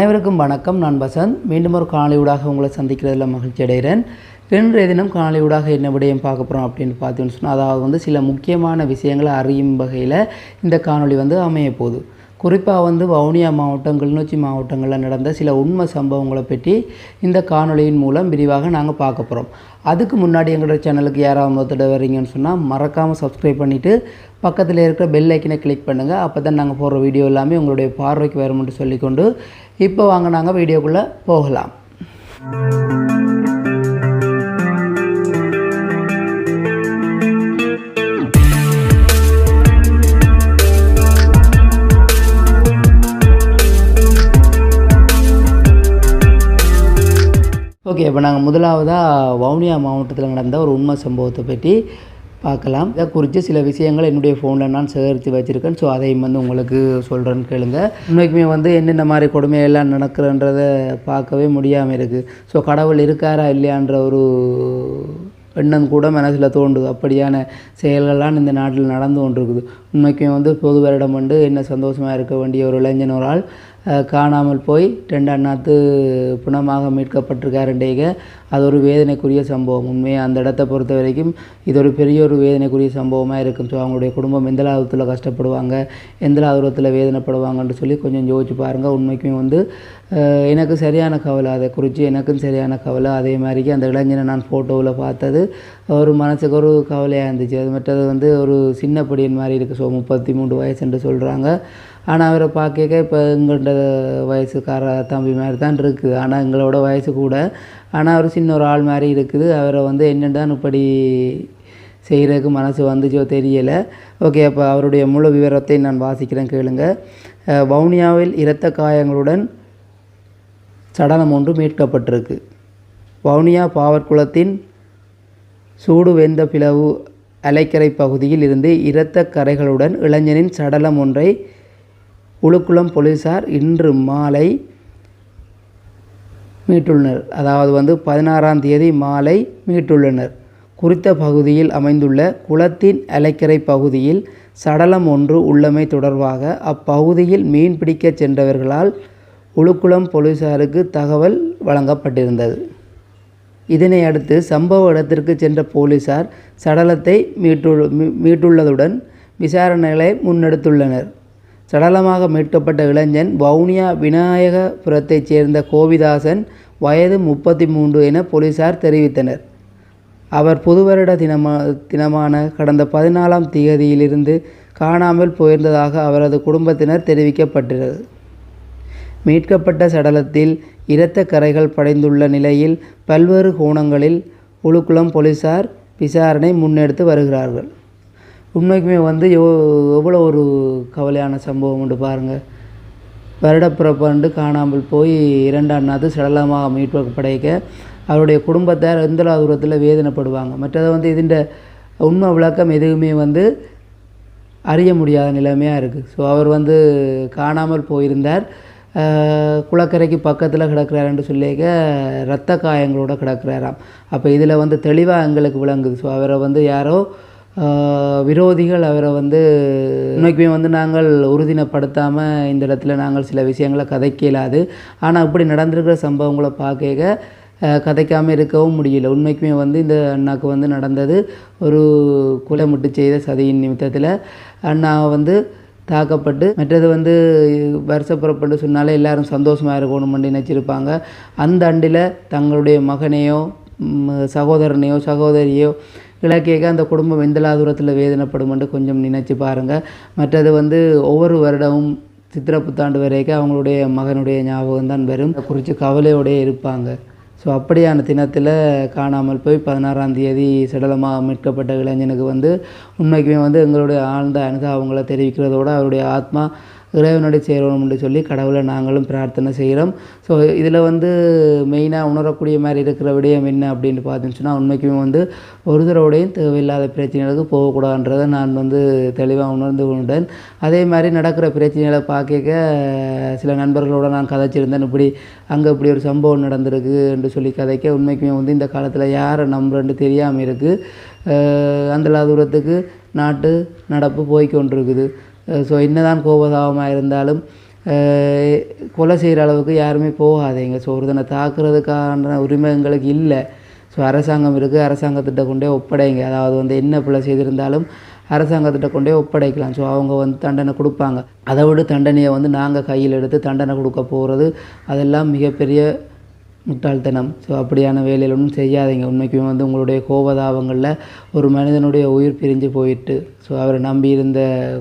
அனைவருக்கும் வணக்கம் நான் வசந்த். மீண்டும் ஒரு காணொலியூடாக உங்களை சந்திக்கிறதுல மகிழ்ச்சி அடைகிறேன். இன்றைய தினம் காணொலியூடாக என்ன விடயம் பார்க்க போகிறோம் அப்படின்னு பார்த்தீங்கன்னு சொன்னால் அதாவது வந்து சில முக்கியமான விஷயங்களை அறியும் வகையில் இந்த காணொளி வந்து அமைய போகுது. குறிப்பாக வந்து வவுனியா மாவட்டம் கிளிநொச்சி மாவட்டங்களில் நடந்த சில உண்மை சம்பவங்களை பற்றி இந்த காணொளியின் மூலம் விரிவாக நாங்கள் பார்க்க போகிறோம் அதுக்கு முன்னாடி எங்களோட சேனலுக்கு யாராவது முதல்ல வரீங்கன்னு சொன்னால் மறக்காமல் சப்ஸ்கிரைப் பண்ணிவிட்டு பக்கத்தில் இருக்கிற பெல் ஐக்கனை கிளிக் பண்ணுங்கள் அப்போ தான் நாங்கள் போடுற வீடியோ எல்லாமே உங்களுடைய பார்வைக்கு வரும்னு சொல்லிக்கொண்டு இப்போ வாங்க நாங்கள் வீடியோக்குள்ளே போகலாம். ஓகே இப்போ நாங்கள் முதலாவதாக வவுனியா மாவட்டத்தில் நடந்த ஒரு உண்மை சம்பவத்தை பற்றி பார்க்கலாம். இதை குறித்து சில விஷயங்கள் என்னுடைய ஃபோனில் நான் சேகரித்து வச்சுருக்கேன் ஸோ அதையும் வந்து உங்களுக்கு சொல்கிறேன்னு கேளுங்க. இன்னைக்குமே வந்து என்னென்ன மாதிரி கொடுமையெல்லாம் நடக்கிறன்றதை பார்க்கவே முடியாமல் இருக்குது ஸோ கடவுள் இருக்காரா இல்லையான்ற ஒரு எண்ணம் கூட மனசில் தோன்றுது. அப்படியான செயல்கள்லாம் இந்த நாட்டில் நடந்து கொண்டிருக்குது. உண்மைக்குமே வந்து பொது வருடம் வந்து என்ன சந்தோஷமாக இருக்க வேண்டிய ஒரு இளைஞன் ஒரு ஆள். காணாமல் போய் ரெண்டு அண்ணாத்து பிணமாக மீட்கப்பட்டிருக்காருண்டேக அது ஒரு வேதனைக்குரிய சம்பவம். உண்மையாக அந்த இடத்த பொறுத்த வரைக்கும் இது ஒரு பெரிய ஒரு வேதனைக்குரிய சம்பவமாக இருக்கும். ஸோ அவங்களுடைய குடும்பம் எந்த லாபத்தில் கஷ்டப்படுவாங்க எந்த லாபத்தில் வேதனைப்படுவாங்கன்னு சொல்லி கொஞ்சம் யோசிச்சு பாருங்கள் உண்மைக்குமே வந்து எனக்கு சரியான கவலை அதை குறித்து எனக்கும் சரியான கவலை. அதே மாதிரிக்கு அந்த இளைஞனை நான் ஃபோட்டோவில் பார்த்தது ஒரு மனசுக்கு ஒரு கவலையாக இருந்துச்சு. அது மற்றது வந்து ஒரு சின்ன படியின் மாதிரி இருக்குது ஸோ முப்பத்தி மூன்று வயசுன்னு சொல்கிறாங்க ஆனால் அவரை பார்க்க இப்போ எங்கள்கிட்ட வயசுக்கார தம்பி மாதிரி தான் இருக்குது ஆனால் எங்களோட வயசு கூட. ஆனால் அவர் சின்ன ஒரு ஆள் மாதிரி இருக்குது. அவரை வந்து என்னென்னு இப்படி செய்கிறதுக்கு மனசு வந்துச்சோ தெரியலை. ஓகே அப்போ அவருடைய முழு விவரத்தை நான் வாசிக்கிறேன் கேளுங்க. வவுனியாவில் இரத்த காயங்களுடன் சடலம் ஒன்று மீட்கப்பட்டிருக்கு. வவுனியா பாவற்குளத்தின் சூடு வெந்த பிளவு அலைக்கரை பகுதியில் இருந்து இரத்த கரைகளுடன் இளைஞனின் சடலம் ஒன்றை உளுக்குளம் போலீசார் இன்று மாலை மீட்டுள்ளனர். அதாவது வந்து பதினாறாம் தேதி மாலை மீட்டுள்ளனர். குறித்த பகுதியில் அமைந்துள்ள குளத்தின் அலைக்கரை பகுதியில் சடலம் ஒன்று உள்ளமை தொடர்பாக அப்பகுதியில் மீன் பிடிக்க சென்றவர்களால் உளுக்குளம் போலீசாருக்கு தகவல் வழங்கப்பட்டிருந்தது. இதனை அடுத்து சம்பவ இடத்திற்கு சென்ற போலீசார் சடலத்தை மீட்டு மீட்டுள்ளதுடன் விசாரணைகளை முன்னெடுத்துள்ளனர். சடலமாக மீட்கப்பட்ட இளைஞன் வவுனியா விநாயகபுரத்தைச் சேர்ந்த கோவிதாசன் வயது முப்பத்தி மூன்று என போலீசார் தெரிவித்தனர். அவர் புதுவருட தினமா தினமான கடந்த பதினாலாம் தேதியிலிருந்து காணாமல் போயிருந்ததாக அவரது குடும்பத்தினர் தெரிவிக்கப்பட்டது. மீட்கப்பட்ட சடலத்தில் இரத்த கரைகள் படைந்துள்ள நிலையில் பல்வேறு கோணங்களில் உளுக்குளம் போலீசார் விசாரணை முன்னெடுத்து வருகிறார்கள். உண்மைக்குமே வந்து எவ் எவ்வளோ ஒரு கவலையான சம்பவம் உண்டு பாருங்கள் வருடப்பிறப்பாண்டு காணாமல் போய் இரண்டாம் நாத்து சடலமாக மீட்கப்படைக்க அவருடைய குடும்பத்தார் எந்த தூரத்தில் வேதனைப்படுவாங்க. மற்றதை வந்து இதுண்ட உண்மை விளக்கம் எதுவுமே வந்து அறிய முடியாத நிலைமையாக இருக்குது ஸோ அவர் வந்து காணாமல் போயிருந்தார். குளக்கரைக்கு பக்கத்தில் கிடக்கிறாருன்னு சொல்லிக்க ரத்த காயங்களோட கிடக்கிறாராம். அப்போ இதில் வந்து தெளிவாக எங்களுக்கு விளங்குது. ஸோ அவரை வந்து யாரோ விரோதிகள் அவரை வந்து இன்னைக்குமே வந்து நாங்கள் உறுதினப்படுத்தாமல் இந்த இடத்துல நாங்கள் சில விஷயங்களை கதைக்க இயலாது. ஆனால் இப்படி நடந்திருக்கிற சம்பவங்களை பார்க்க கதைக்காமல் இருக்கவும் முடியல. உண்மைக்குமே வந்து இந்த அண்ணாவுக்கு வந்து நடந்தது ஒரு குலமுட்டு செய்த சதியின் நிமித்தத்தில். அண்ணா வந்து தாக்கப்பட்டு மற்றது வந்து வருஷப்புறப்பட்டு சொன்னாலே எல்லாரும் சந்தோஷமாக இருக்கணும்னு நினச்சிருப்பாங்க. அந்த அண்டில் தங்களுடைய மகனையோ சகோதரனையோ சகோதரியோ இலக்கியக்கு அந்த குடும்பம் எந்த தூரத்தில் வேதனைப்படுமென்று கொஞ்சம் நினச்சி பாருங்கள் மற்றது வந்து ஒவ்வொரு வருடமும் சித்திரை புத்தாண்டு வரைக்கும் அவங்களுடைய மகனுடைய ஞாபகம் தான் வரும். குறித்து கவலையோடய இருப்பாங்க. ஸோ அப்படியான தினத்தில் காணாமல் போய் பதினாறாம் தேதி சடலமாக மீட்கப்பட்ட இளைஞனுக்கு வந்து உண்மைக்குமே வந்து எங்களுடைய ஆழ்ந்த அனுதாபங்களை தெரிவிக்கிறதோடு அவருடைய ஆத்மா இறைவனுடைய சேரணும் என்று சொல்லி கடவுளை நாங்களும் பிரார்த்தனை செய்கிறோம். ஸோ இதில் வந்து மெயினாக உணரக்கூடிய மாதிரி இருக்கிற விடயம் என்ன அப்படின்னு பார்த்துச்சுன்னா உண்மைக்குமே வந்து ஒரு தேவையில்லாத பிரச்சனைகளுக்கு போகக்கூடாதுன்றதை நான் வந்து தெளிவாக உணர்ந்து கொண்டேன். அதே மாதிரி நடக்கிற பிரச்சனைகளை பார்க்க சில நண்பர்களோட நான் கதைச்சிருந்தேன். இப்படி அங்கே இப்படி ஒரு சம்பவம் நடந்திருக்கு என்று சொல்லி கதைக்க உண்மைக்குமே வந்து இந்த காலத்தில் யாரை நம்புறேன்னு தெரியாமல் இருக்குது. அந்த தூரத்துக்கு நாட்டு நடப்பு போய்கொண்டிருக்குது ஸோ என்னதான் கோபதாபமாக இருந்தாலும் கொலை செய்கிற அளவுக்கு யாருமே போகாதீங்க. ஸோ ஒருத்தனை தாக்குறதுக்கான உரிமை எங்களுக்கு இல்லை. ஸோ அரசாங்கம் இருக்குது அரசாங்கத்திட்ட கொண்டே ஒப்படைங்க. அதாவது வந்து என்ன பிள்ளை செய்திருந்தாலும் அரசாங்கத்திட்ட கொண்டே ஒப்படைக்கலாம். ஸோ அவங்க வந்து தண்டனை கொடுப்பாங்க. அதை விட தண்டனையை வந்து நாங்கள் கையில் எடுத்து தண்டனை கொடுக்க போகிறது அதெல்லாம் மிகப்பெரிய முட்டாள்தனம். ஸோ அப்படியான வேலையில் ஒன்றும் செய்யாதீங்க. உண்மைக்குமே வந்து உங்களுடைய கோபதாபங்களில் ஒரு மனிதனுடைய உயிர் பிரிஞ்சு போயிட்டு ஸோ அவரை நம்பி இருந்த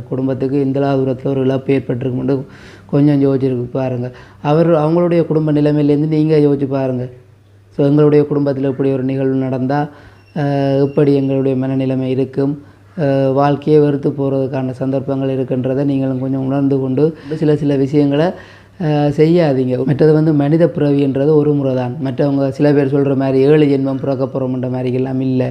குடும்பத்துக்கு இந்த தூரத்தில் ஒரு இழப்பு ஏற்பட்டிருக்குமென்று கொஞ்சம் யோசிச்சிருக்கு பாருங்கள் அவர் அவங்களுடைய குடும்ப நிலைமையிலேருந்து நீங்கள் யோசிச்சு பாருங்கள் ஸோ எங்களுடைய குடும்பத்தில் இப்படி ஒரு நிகழ்வு நடந்தால் எப்படி எங்களுடைய மனநிலைமை இருக்கும்? வாழ்க்கையை வெறுத்து போகிறதுக்கான சந்தர்ப்பங்கள் இருக்குன்றதை நீங்களும் கொஞ்சம் உணர்ந்து கொண்டு சில சில விஷயங்களை செய்யாதீங்க. மற்றது வந்து மனித பிறவின்றது ஒரு முறை தான் மற்றவங்க சில பேர் சொல்கிற மாதிரி ஏழு ஜென்மம் பிறக்க போகிறோம்ன்ற மாதிரி எல்லாம் இல்லை.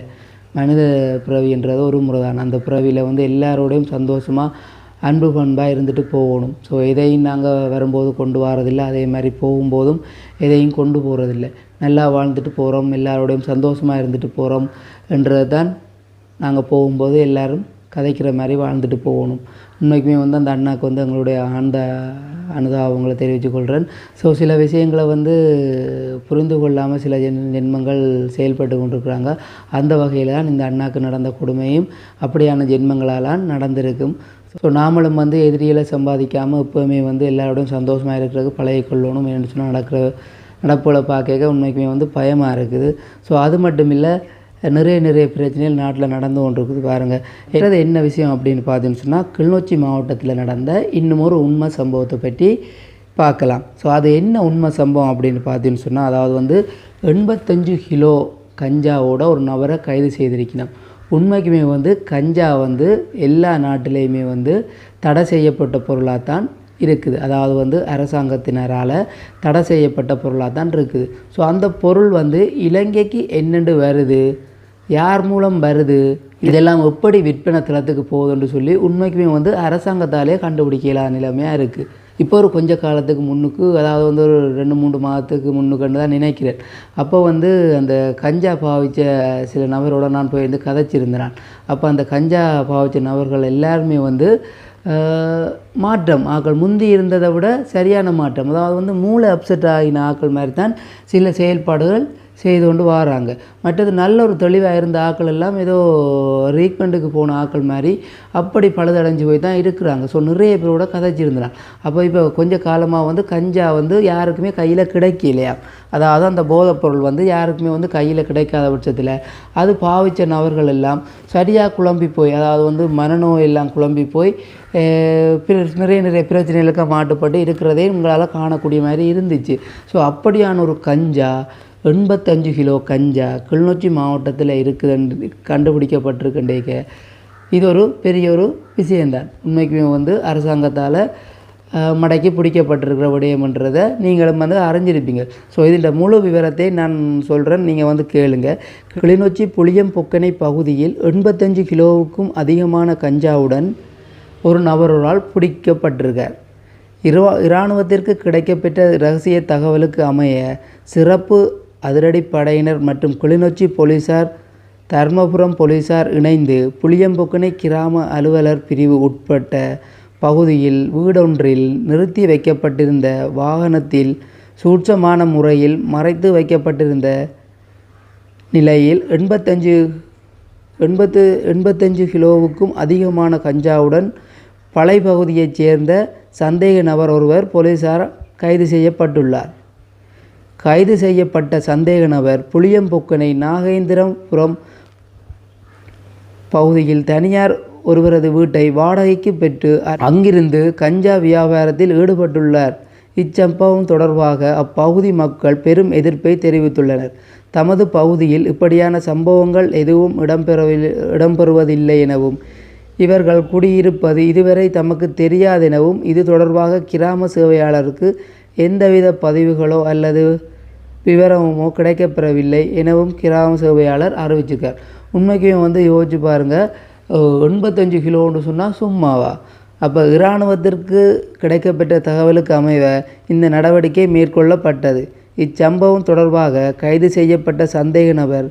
மனித பிறவின்றது ஒரு முறை தான் அந்த பிறவியில் வந்து எல்லாரோடையும் சந்தோஷமாக அன்பு பண்பாக இருந்துட்டு போகணும். ஸோ எதையும் நாங்கள் வரும்போது கொண்டு வரதில்லை. அதே மாதிரி போகும்போதும் எதையும் கொண்டு போகிறதில்ல நல்லா வாழ்ந்துட்டு போகிறோம் எல்லாரோடையும் சந்தோஷமாக இருந்துட்டு போகிறோம் என்றது தான் நாங்கள் போகும்போது எல்லோரும் கதைக்கிற மாதிரி வாழ்ந்துட்டு போகணும். உண்மைக்குமே வந்து அந்த அண்ணாக்கு வந்து எங்களுடைய ஆழ்ந்த அனுதாபங்களை தெரிவித்துக் கொள்கிறேன் ஸோ சில விஷயங்களை வந்து புரிந்து கொள்ளாமல் சில ஜென் ஜென்மங்கள் செயல்பட்டு கொண்டிருக்கிறாங்க. அந்த வகையில் தான் இந்த அண்ணாக்கு நடந்த கொடுமையும் அப்படியான ஜென்மங்களாலாம் நடந்திருக்கும். ஸோ நாமளும் வந்து எதிரியில் சம்பாதிக்காமல் எப்போவுமே வந்து எல்லாரோடையும் சந்தோஷமாக இருக்கிறதுக்கு பழகிக்கொள்ளணும் என்று சொன்னால் நடக்கிற நடப்புகளை பார்க்க உண்மைக்குமே வந்து பயமாக இருக்குது. ஸோ அது மட்டும் இல்லை நிறைய நிறைய பிரச்சனைகள் நாட்டில் நடந்து கொண்டு இருக்குது பாருங்கள் என்னது என்ன விஷயம் அப்படின்னு பார்த்தீங்கன்னு சொன்னால் கிளிநொச்சி மாவட்டத்தில் நடந்த இன்னும் ஒரு உண்மை சம்பவத்தை பற்றி பார்க்கலாம். ஸோ அது என்ன உண்மை சம்பவம் அப்படின்னு பார்த்தீங்கன்னு சொன்னால் அதாவது வந்து எண்பத்தஞ்சு கிலோ கஞ்சாவோட ஒரு நபரை கைது செய்திருக்கணும் உண்மைக்குமே வந்து கஞ்சா வந்து எல்லா நாட்டிலையுமே வந்து தடை செய்யப்பட்ட பொருளாக தான் இருக்குது. அதாவது வந்து அரசாங்கத்தினரால் தடை செய்யப்பட்ட பொருளாக தான் இருக்குது. ஸோ அந்த பொருள் வந்து இலங்கைக்கு என்னென்று வருது? யார் மூலம் வருது? இதெல்லாம் எப்படி விற்பனை தளத்துக்கு போகுதுன்னு சொல்லி உண்மைக்குமே வந்து அரசாங்கத்தாலே கண்டுபிடிக்கலாம் நிலைமையாக இருக்குது இப்போ ஒரு கொஞ்ச காலத்துக்கு முன்னுக்கு அதாவது வந்து ஒரு ரெண்டு மூணு மாதத்துக்கு முன்னுக்குன்னு தான் நினைக்கிறேன். அப்போ வந்து அந்த கஞ்சா பாவிச்ச சில நபரோட நான் போய் வந்து கதைச்சிருந்தேன். அப்போ அந்த கஞ்சா பாவிச்ச நபர்கள் எல்லாருமே வந்து மாற்றம். ஆக்கள் முந்தி இருந்ததை விட சரியான மாற்றம். அதாவது வந்து மூளை அப்செட் ஆகின ஆக்கள் மாதிரி தான் சில செயல்பாடுகள் செய்து கொண்டு வராங்க. மற்றது நல்ல ஒரு தெளிவாக இருந்த ஆக்கள் எல்லாம் ஏதோ ரீக்மெண்ட்டுக்கு போன ஆக்கள் மாதிரி அப்படி பழுதடைஞ்சு போய் தான் இருக்கிறாங்க. ஸோ நிறைய பேரோட கதைச்சிருந்தான் அப்போ இப்போ கொஞ்ச காலமாக வந்து கஞ்சா வந்து யாருக்குமே கையில் கிடைக்கலையா? அதாவது அந்த போதைப்பொருள் வந்து யாருக்குமே வந்து கையில் கிடைக்காத பட்சத்தில் அது பாவிச்ச நபர்கள் எல்லாம் சரியாக குழம்பி போய் அதாவது வந்து மனநோய் எல்லாம் குழம்பி போய் பிற- நிறைய நிறைய பிரச்சனைகளுக்கு மாட்டுப்பட்டு இருக்கிறதே உங்களால் காணக்கூடிய மாதிரி இருந்துச்சு. ஸோ அப்படியான ஒரு கஞ்சா எண்பத்தஞ்சு கிலோ கஞ்சா கிளிநொச்சி மாவட்டத்தில் இருக்குதுன்னு கண்டுபிடிக்கப்பட்டிருக்கின்றேக்க இது ஒரு பெரிய ஒரு விஷயம்தான். உண்மைக்குமே வந்து அரசாங்கத்தால் மடக்கி பிடிக்கப்பட்டிருக்கிற விடயம்ன்றதை நீங்களும் வந்து அறிஞ்சிருப்பீங்க. ஸோ இதில் முழு விவரத்தை நான் சொல்கிறேன் நீங்கள் வந்து கேளுங்க. கிளிநொச்சி புளியம் பொக்கனை பகுதியில் எண்பத்தஞ்சு கிலோவுக்கும் அதிகமான கஞ்சாவுடன் ஒரு நபரால் பிடிக்கப்பட்டிருக்கார் இரா இராணுவத்திற்கு கிடைக்கப்பெற்ற ரகசிய தகவலுக்கு அமைய சிறப்பு அதிரடிப்படையினர் மற்றும் கிளிநொச்சி போலீசார் தர்மபுரம் போலீசார் இணைந்து புளியம்பொக்கனை கிராம அலுவலர் பிரிவு உட்பட்ட பகுதியில் வீடொன்றில் நிறுத்தி வைக்கப்பட்டிருந்த வாகனத்தில் சூட்சமான முறையில் மறைத்து வைக்கப்பட்டிருந்த நிலையில் எண்பத்தஞ்சு எண்பத்து எண்பத்தஞ்சு கிலோவுக்கும் அதிகமான கஞ்சாவுடன் பழைப்பகுதியைச் சேர்ந்த சந்தேக நபர் ஒருவர் போலீசார் கைது செய்யப்பட்டுள்ளார். கைது செய்யப்பட்ட சந்தேக நபர் புளியம்பொக்கனை நாகேந்திரபுரம் பகுதியில் தனியார் ஒருவரது வீட்டை வாடகைக்கு பெற்று அங்கிருந்து கஞ்சா வியாபாரத்தில் ஈடுபட்டுள்ளார். இச்சம்பவம் தொடர்பாக அப்பகுதி மக்கள் பெரும் எதிர்ப்பை தெரிவித்துள்ளனர். தமது பகுதியில் இப்படியான சம்பவங்கள் எதுவும் இடம்பெறவில்லை இடம்பெறுவதில்லை எனவும் இவர்கள் குடியிருப்பது இதுவரை தமக்கு தெரியாதெனவும் இது தொடர்பாக கிராம சேவையாளருக்கு எந்தவித பதிவுகளோ அல்லது விவரமோ கிடைக்கப்பெறவில்லை எனவும் கிராம சேவையாளர் அறிவிச்சிருக்கார். உண்மைக்கையும் வந்து யோசிச்சு பாருங்கள் எண்பத்தஞ்சு கிலோன்னு சொன்னால் சும்மாவா? அப்போ இராணுவத்திற்கு கிடைக்கப்பெற்ற தகவலுக்கு அமைவ இந்த நடவடிக்கை மேற்கொள்ளப்பட்டது. இச்சம்பவம் தொடர்பாக கைது செய்யப்பட்ட சந்தேக நபர்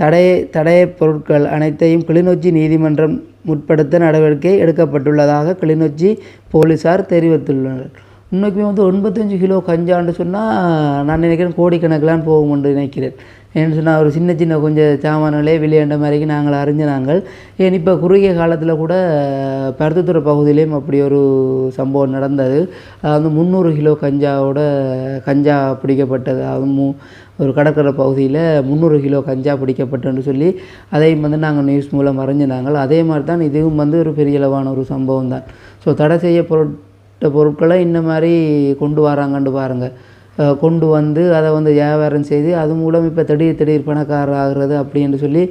தடைய தடைய பொருட்கள் அனைத்தையும் கிளிநொச்சி நீதிமன்றம் முற்படுத்த நடவடிக்கை எடுக்கப்பட்டுள்ளதாக கிளிநொச்சி போலீசார் தெரிவித்துள்ளனர். இன்றைக்குமே வந்து எண்பத்தஞ்சு கிலோ கஞ்சான்னு சொன்னால் நான் நினைக்கிறேன் கோடிக்கணக்கிலான்னு போகும்னு நினைக்கிறேன். ஏன்னு சொன்னால் ஒரு சின்ன சின்ன கொஞ்சம் சாமான்களே விளையாண்ட மாதிரிக்கு நாங்கள் அறிஞ்ச நாங்கள். ஏன் இப்போ குறுகிய காலத்தில் கூட பருத்தித்துறை பகுதியிலையும் அப்படி ஒரு சம்பவம் நடந்தது. அது வந்து முந்நூறு கிலோ கஞ்சாவோட கஞ்சா பிடிக்கப்பட்டது. அது மூ ஒரு கடற்கரை பகுதியில் முந்நூறு கிலோ கஞ்சா பிடிக்கப்பட்டுன்னு சொல்லி அதையும் வந்து நாங்கள் நியூஸ் மூலம் அறிஞ்சினாங்கள் அதே மாதிரி தான் இதுவும் வந்து ஒரு பெரிய அளவான ஒரு சம்பவம் தான் ஸோ தடை செய்ய பொருட் இந்த பொருட்களை இந்த மாதிரி கொண்டு வராங்கன்னு பாருங்கள் கொண்டு வந்து அதை வந்து வியாபாரம் செய்து அது மூலம் இப்போ திடீர் திடீர் பணக்காரர் ஆகிறது அப்படின்னு சொல்லி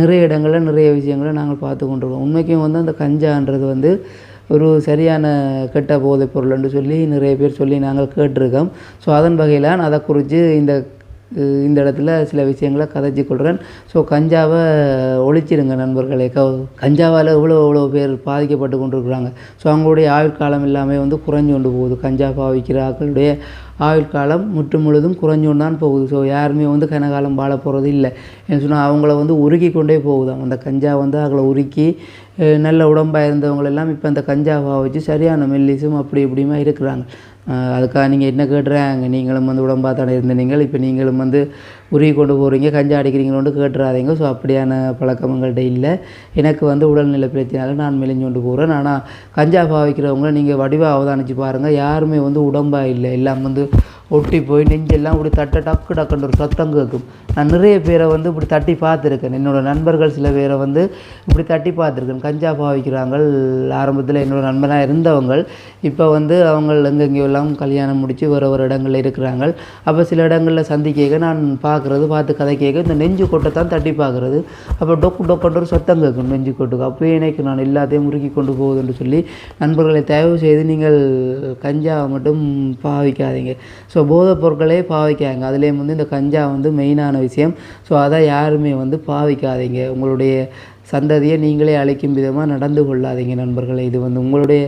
நிறைய இடங்களில் நிறைய விஷயங்களை நாங்கள் பார்த்து கொண்டிருக்கோம். உண்மைக்கும் வந்து அந்த கஞ்சான்றது வந்து ஒரு சரியான கெட்ட போதைப் பொருள்னு சொல்லி நிறைய பேர் சொல்லி நாங்கள் கேட்டிருக்கோம். ஸோ அதன் வகையில் நான் அதை குறித்து இந்த இந்த இடத்துல சில விஷயங்களை கதைச்சி கொள்கிறேன் ஸோ கஞ்சாவை ஒழிச்சிருங்க நண்பர்களே. க கஞ்சாவால் இவ்வளோ இவ்வளோ பேர் பாதிக்கப்பட்டு கொண்டிருக்கிறாங்க. ஸோ அவங்களுடைய ஆயுள் காலம் எல்லாமே வந்து குறைஞ்சு கொண்டு போகுது. கஞ்சா பாவிக்கிற ஆக்களுடைய ஆயுள் காலம் முற்று முழுதும் குறைஞ்சு தான் போகுது. ஸோ யாருமே வந்து கனகாலம் வாழ போகிறது இல்லை. என்ன சொன்னால் அவங்கள வந்து உருக்கி கொண்டே போகுதாம் அந்த கஞ்சா வந்து அவங்கள உருக்கி நல்ல உடம்பாக இருந்தவங்களெல்லாம் இப்போ அந்த கஞ்சா பாவிச்சு சரியான மெல்லிசும் அப்படி இப்படியுமா இருக்கிறாங்க. அதுக்காக நீங்கள் என்ன கேட்டுறாங்க நீங்களும் வந்து உடம்பாத்தான இருந்த இருந்தீங்க இப்போ நீங்களும் வந்து உருகி கொண்டு போகிறீங்க கஞ்சா அடிக்கிறீங்களோன்னு கேட்டுறாதீங்க ஸோ அப்படியான பழக்கம் எங்கள்கிட்ட இல்லை. எனக்கு வந்து உடல்நிலை பிரச்சனையால நான் மெலிஞ்சு கொண்டு போகிறேன் ஆனால் கஞ்சா பாவிக்கிறவங்கள நீங்கள் வடிவாக அவதானித்து பாருங்கள் யாருமே வந்து உடம்பாக இல்லை. எல்லாம் வந்து ஒட்டி போய் நெஞ்செல்லாம் இப்படி தட்ட டக்கு டக்குன்னு ஒரு சத்தம் கேட்கும். நான் நிறைய பேரை வந்து இப்படி தட்டி பார்த்துருக்கேன். என்னோட நண்பர்கள் சில பேரை வந்து இப்படி தட்டி பார்த்துருக்கேன். கஞ்சா பாவிக்கிறாங்க ஆரம்பத்தில் என்னோட நண்பனாக இருந்தவங்க இப்போ வந்து அவங்க எங்கெங்கெல்லாம் கல்யாணம் முடித்து வேறு ஒரு இடங்களில் இருக்கிறாங்க அப்போ சில இடங்களில் சந்திக்க நான் பார்க்குறது பார்த்து கதை கேட்க இந்த நெஞ்சு கொட்டை தான் தட்டி பார்க்குறது. அப்போ டொக்கு டொக்குன்ற ஒரு சத்தம் கேட்கும் நெஞ்சு கொட்டுக்கு. அப்போயே எனக்கு நான் எல்லாத்தையும் முறுக்கி கொண்டு போகுதுன்னு சொல்லி நண்பர்களை தயவு செய்து நீங்கள் கஞ்சாவை மட்டும் பாவிக்காதீங்க. ஸோ ஸோ போதைப் பொருட்களே பாவிக்காங்க அதுலேயும் வந்து இந்த கஞ்சா வந்து மெயினான விஷயம். ஸோ அதை யாருமே வந்து பாவிக்காதீங்க. உங்களுடைய சந்ததியை நீங்களே அழைக்கும் விதமாக நடந்து கொள்ளாதீங்க நண்பர்களே. இது வந்து உங்களுடைய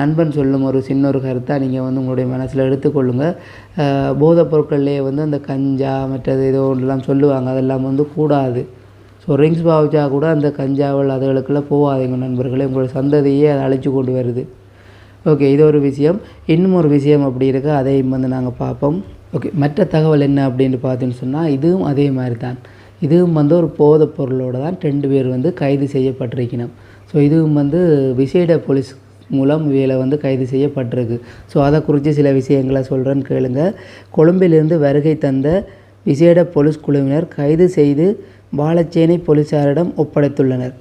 நண்பன் சொல்லும் ஒரு சின்ன ஒரு கருத்தாக நீங்கள் வந்து உங்களுடைய மனசில் எடுத்துக்கொள்ளுங்கள் போதைப் பொருட்கள்லேயே வந்து அந்த கஞ்சா மற்றது ஏதோ ஒன்றுலாம் சொல்லுவாங்க. அதெல்லாம் வந்து கூடாது. ஸோ ரிங்ஸ் பாவிச்சா கூட அந்த கஞ்சாவல் அதுகளுக்கெல்லாம் போகாதீங்க நண்பர்களே. உங்களுடைய சந்ததியே அதை அழைச்சி கொண்டு வருது. ஓகே இது ஒரு விஷயம். இன்னும் ஒரு விஷயம் அப்படி இருக்கு அதையும் வந்து நாங்கள் பார்ப்போம். ஓகே மற்ற தகவல் என்ன அப்படின்னு பார்த்தீங்கன்னு சொன்னால் இதுவும் அதே மாதிரி தான் இதுவும் வந்து ஒரு போதைப் பொருளோடு தான் ரெண்டு பேர் வந்து கைது செய்யப்பட்டிருக்கணும். ஸோ இதுவும் வந்து விசேட போலீஸ் மூலம் இவையில் வந்து கைது செய்யப்பட்டிருக்கு. ஸோ அதை குறித்து சில விஷயங்களை சொல்கிறேன்னு கேளுங்க. கொழும்பிலிருந்து வருகை தந்த விசேட போலீஸ் குழுவினர் கைது செய்து வாழச்சேனை போலீசாரிடம் ஒப்படைத்துள்ளனர்.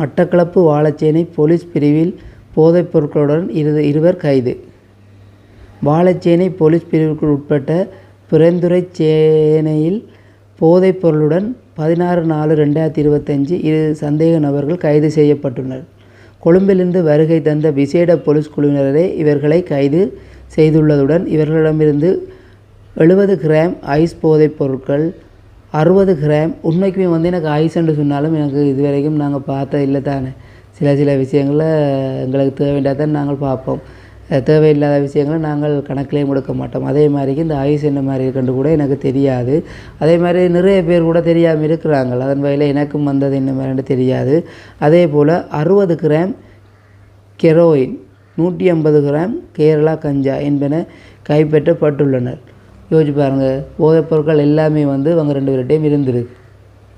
மட்டக்களப்பு வாழச்சேனை போலீஸ் பிரிவில் போதைப் பொருட்களுடன் இரு இருவர் கைது. வாழைச்சேனை போலீஸ் பிரிவுக்கு உட்பட்ட பிறந்துரை சேனையில் போதைப் பொருளுடன் பதினாறு நாலு ரெண்டாயிரத்தி இருபத்தஞ்சு இரு சந்தேக நபர்கள் கைது செய்யப்பட்டுள்ளனர். கொழும்பிலிருந்து வருகை தந்த விசேட போலீஸ் குழுவினரே இவர்களை கைது செய்துள்ளதுடன் இவர்களிடமிருந்து எழுபது கிராம் ஐஸ் போதைப் பொருட்கள் அறுபது கிராம் உண்மைக்குமே வந்து எனக்கு ஐஸ்ன்னு சொன்னாலும் எனக்கு இதுவரைக்கும் நாங்கள் பார்த்தது இல்லை தானே. சில சில விஷயங்களில் எங்களுக்கு தேவையில்லாத தான் நாங்கள் பார்ப்போம். தேவையில்லாத விஷயங்களை நாங்கள் கணக்கிலையும் முடுக்க மாட்டோம். அதே மாதிரிக்கு இந்த ஆயுஷ் என்ன மாதிரி இருக்குன்னு கூட எனக்கு தெரியாது. அதே மாதிரி நிறைய பேர் கூட தெரியாமல் இருக்கிறாங்க. அதன் வகையில் எனக்கும் வந்தது என்ன மாதிரின்னு தெரியாது. அதே போல் அறுபது கிராம் கெரோயின் நூற்றி ஐம்பது கிராம் கேரளா கஞ்சா என்பன கைப்பற்றப்பட்டுள்ளனர். யோசிச்சு பாருங்கள் போதைப் பொருட்கள் எல்லாமே வந்து அவங்க ரெண்டு பேர்கிட்டையும் இருந்திருக்கு.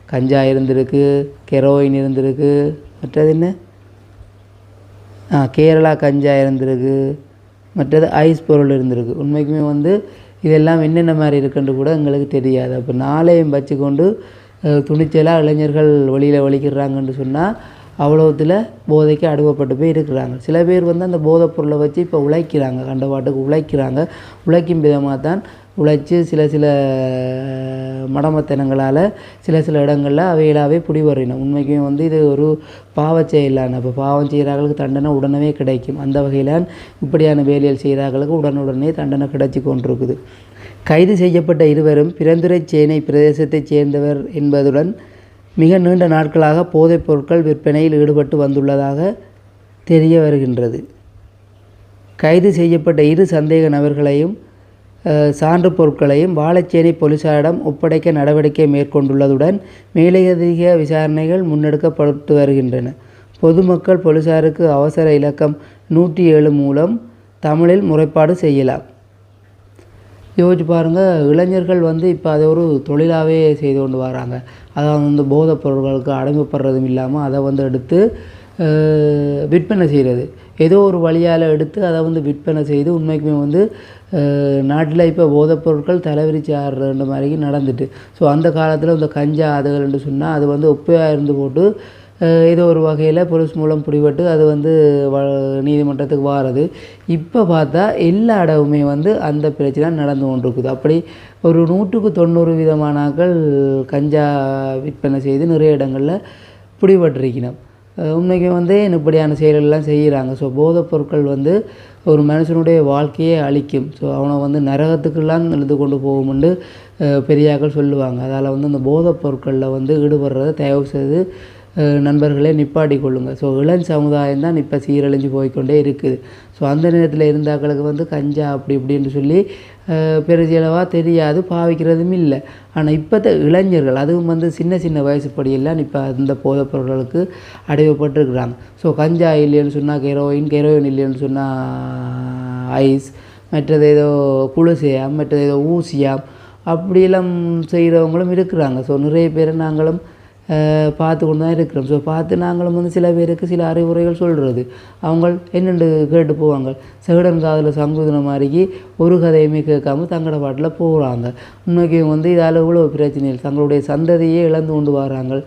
கஞ்சா இருந்திருக்கு கெரோயின் இருந்திருக்கு. மற்றது என்ன? கேரளா கஞ்சா இருந்திருக்கு மற்றது ஐஸ் பொருள் இருந்திருக்கு. உண்மைக்குமே வந்து இதெல்லாம் என்னென்ன மாதிரி இருக்குன்னு கூட எங்களுக்கு தெரியாது. அப்போ நாளையும் வச்சுக்கொண்டு துணிச்சலாக இளைஞர்கள் வழியில் வலிக்கிறாங்கன்னு சொன்னால் அவ்வளோத்தில் போதைக்கு அடுவப்பட்டு போய் இருக்கிறாங்க. சில பேர் வந்து அந்த போதைப் பொருளை வச்சு இப்போ உழைக்கிறாங்க கண்ட பாட்டுக்கு உழைக்கிறாங்க. உழைக்கும் விதமாக தான் உழைச்சி சில சில மடமத்தனங்களால் சில சில இடங்களில் அவைகளாகவே பிடிவறினோம் உண்மைக்குமே வந்து இது ஒரு பாவச் செயலான இப்போ பாவம் செய்கிறார்களுக்கு தண்டனை உடனே கிடைக்கும். அந்த வகையில் இப்படியான வேலையில் செய்கிறார்களுக்கு உடனுடனே தண்டனை கிடைச்சி கொண்டிருக்குது. கைது செய்யப்பட்ட இருவரும் பிறந்துரை சேனை பிரதேசத்தைச் சேர்ந்தவர் என்பதுடன் மிக நீண்ட நாட்களாக போதைப் பொருட்கள் விற்பனையில் ஈடுபட்டு வந்துள்ளதாக தெரிய வருகின்றது. கைது செய்யப்பட்ட இரு சந்தேக நபர்களையும் சான்று பொருட்களையும் வாழைச்சேனை போலீசாரிடம் ஒப்படைக்க நடவடிக்கை மேற்கொண்டுள்ளதுடன் மேலதிக விசாரணைகள் முன்னெடுக்கப்பட்டு வருகின்றன. பொதுமக்கள் போலீசாருக்கு அவசர இலக்கம் நூற்றி ஏழு மூலம் தமிழில் முறைப்பாடு செய்யலாம். யோசிச்சு பாருங்கள் இளைஞர்கள் வந்து இப்போ அதை ஒரு தொழிலாகவே செய்து கொண்டு வராங்க. அதாவது வந்து போதைப் பொருட்களுக்கு அடிமைப்படுறதும் இல்லாமல் அதை வந்து எடுத்து விற்பனை செய்கிறது. ஏதோ ஒரு வழியால் எடுத்து அதை வந்து விற்பனை செய்து உண்மைக்குமே வந்து நாட்டில் இப்போ போதைப்பொருட்கள் தலைவிரிச்சு ஆடுற மாதிரி நடந்துட்டு. ஸோ அந்த காலத்தில் இந்த கஞ்சா அதுகள்னு சொன்னால் அது வந்து ஒப்பையாக இருந்து போட்டு ஏதோ ஒரு வகையில் போலீஸ் மூலம் பிடிபட்டு அது வந்து வ நீதிமன்றத்துக்கு வாரது. இப்போ பார்த்தா எல்லா இடமுமே வந்து அந்த பிரச்சனை நடந்து கொண்டிருக்குது. அப்படி ஒரு நூற்றுக்கு தொண்ணூறு விதமானாக்கள் கஞ்சா விற்பனை செய்து நிறைய இடங்களில் பிடிபட்டிருக்கணும் உண்மைக்கு வந்து இப்படியான செயல்கள்லாம் செய்கிறாங்க. ஸோ போதைப் பொருட்கள் வந்து ஒரு மனுஷனுடைய வாழ்க்கையே அழிக்கும். ஸோ அவனை வந்து நரகத்துக்கெல்லாம் எழுது கொண்டு போகும்னு பெரியாக்கள் சொல்லுவாங்க. அதால் வந்து அந்த போதைப் பொருட்களில் வந்து ஈடுபடுறத தயவு செய்து நண்பர்களே நிப்பாட்டி கொள்ளுங்கள் ஸோ இளம் சமுதாயம் தான் இப்போ சீரழிஞ்சு போய்க்கொண்டே இருக்குது. ஸோ அந்த நேரத்தில் இருந்தாக்களுக்கு வந்து கஞ்சா அப்படி இப்படின்னு சொல்லி பெருசளவாக தெரியாது பாவிக்கிறதும் இல்லை. ஆனால் இப்போத்த இளைஞர்கள் அதுவும் வந்து சின்ன சின்ன வயசு படியெல்லாம் இப்போ அந்த போதைப் பொருட்களுக்கு அடைவப்பட்டிருக்கிறாங்க ஸோ கஞ்சா இல்லைன்னு சொன்னால் கெரோயின் கெரோயின் இல்லைன்னு சொன்னால் ஐஸ் மற்றது ஏதோ குளிசையாம் மற்றது ஏதோ ஊசியாம் அப்படியெல்லாம் செய்கிறவங்களும் இருக்கிறாங்க. ஸோ நிறைய பேர் நாங்களும் பார்த்து கொண்டு தான் இருக்கிறோம். ஸோ பார்த்து நாங்களும் வந்து சில பேருக்கு சில அறிவுரைகள் சொல்கிறது அவங்க என்னென்று கேட்டு போவாங்க. செகடன் காதில் சங்குதின மாதிரிக்கு ஒரு கதையுமே கேட்காம தங்களோட பாட்டில் போகிறாங்க இன்னைக்கு வந்து இதால் இவ்வளோ பிரச்சனைகள் தங்களுடைய சந்ததியே இழந்து கொண்டு வராங்க.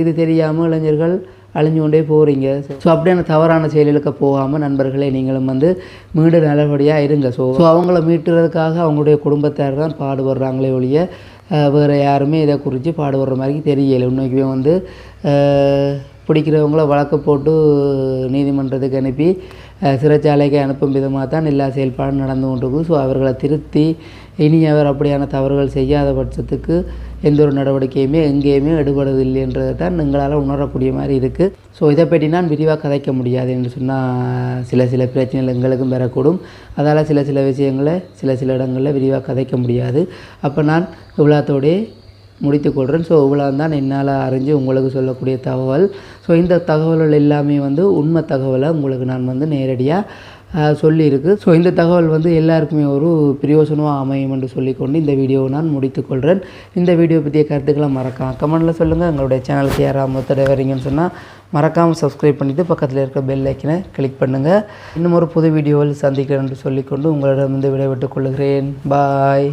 இது தெரியாமல் இளைஞர்கள் அழிஞ்சு கொண்டே போகிறீங்க ஸோ அப்படியான தவறான செயல்களுக்கு போகாமல் நண்பர்களே நீங்களும் வந்து மீண்டும் நல்லபடியாக இருங்க. ஸோ ஸோ அவங்கள மீட்டுறதுக்காக அவங்களுடைய குடும்பத்தார் தான் பாடுபடுறாங்களே ஒழிய வேறு யாருமே இதை குறித்து பாடுபடுற மாதிரி தெரியலை. இன்னைக்குமே வந்து பிடிக்கிறவங்கள வழக்கு போட்டு நீதிமன்றத்துக்கு அனுப்பி சிறைச்சாலைக்கு அனுப்பும் விதமாக தான் எல்லா செயல்பாடும் நடந்து கொண்டிருக்கும். ஸோ அவர்களை திருத்தி இனி அவர் அப்படியான தவறுகள் செய்யாத பட்சத்துக்கு எந்த ஒரு நடவடிக்கையுமே எங்கேயுமே எடுபடுவதில்லைன்றதை தான் எங்களால் உணரக்கூடிய மாதிரி இருக்குது ஸோ இதை பற்றி நான் விரிவாக கதைக்க முடியாது என்று சொன்னால் சில சில பிரச்சனைகள் எங்களுக்கும் பெறக்கூடும் அதால் சில சில விஷயங்களை சில சில இடங்களில் விரிவாக கதைக்க முடியாது. அப்போ நான் இவ்வளோத்தோடே முடித்துக்கொள்கிறேன் ஸோ இவ்வளோ தான் என்னால் அறிஞ்சு உங்களுக்கு சொல்லக்கூடிய தகவல். ஸோ இந்த தகவல்கள் எல்லாமே வந்து உண்மை தகவலை உங்களுக்கு நான் வந்து நேரடியாக சொல்லியிருக்கு. ஸோ இந்த தகவல் வந்து எல்லாருக்குமே ஒரு பிரயோசனமாக அமையும் என்று சொல்லிக்கொண்டு இந்த வீடியோவை நான் முடித்துக்கொள்கிறேன் இந்த வீடியோ பற்றிய கருத்துக்களை மறக்காம கமெண்டில் சொல்லுங்கள் எங்களுடைய சேனலுக்கு யாராவது மொத்தட வரீங்கன்னு சொன்னால் மறக்காமல் சப்ஸ்கிரைப் பண்ணிவிட்டு பக்கத்தில் இருக்க பெல் ஐக்கனை கிளிக் பண்ணுங்கள் இன்னும் ஒரு புது வீடியோவில் சந்திக்கிறேன் என்று சொல்லிக்கொண்டு உங்களிடம் வந்து விடைபெற்றுக் கொள்கிறேன். பாய்